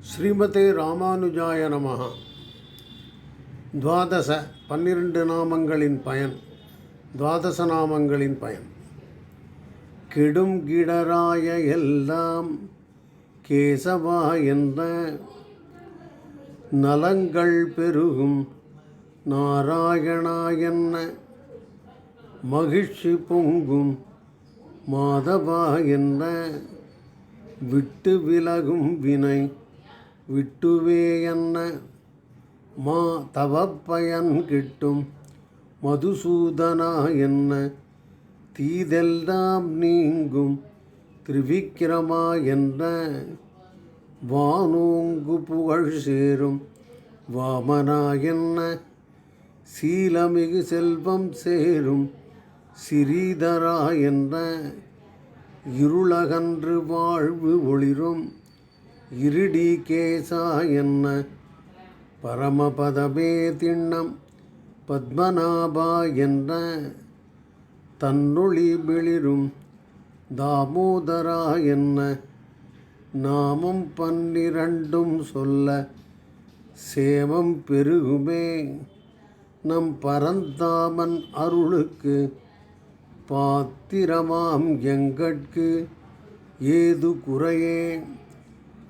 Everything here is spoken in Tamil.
ஸ்ரீமதே ராமானுஜாய நமக துவாதச பன்னிரண்டு நாமங்களின் பயன். துவாதச நாமங்களின் பயன். கெடும் கிடராய எல்லாம் கேசவா என்ற நலங்கள் பெருகும் நாராயணா என்ன மகிழ்ச்சி பொங்கும் மாதவா என்ன விட்டு விலகும் வினை விட்டுவே என்ன மா தவப்பயன் கிட்டும் மதுசூதனா என்ன தீதெல்லாம் நீங்கும் திரிவிக்கிரமா என்ற வானோங்கு புகழ் சேரும் வாமனா என்ன சீலமிகு செல்வம் சேரும் சிறீதரா என்ற இருளகன்று வாழ்வு ஒளிரும் இருடி கேசா என்ன பரமபதமே திண்ணம் பத்மநாபா என்ற தன்னொளி வெளிரும் தாமோதரா என்ன நாமம் பன்னிரண்டும் சொல்ல சேமம் பெருகுமே நம் பரந்தாமன் அருளுக்கு பாத்திரமாம் எங்கட்கு ஏது குறையே?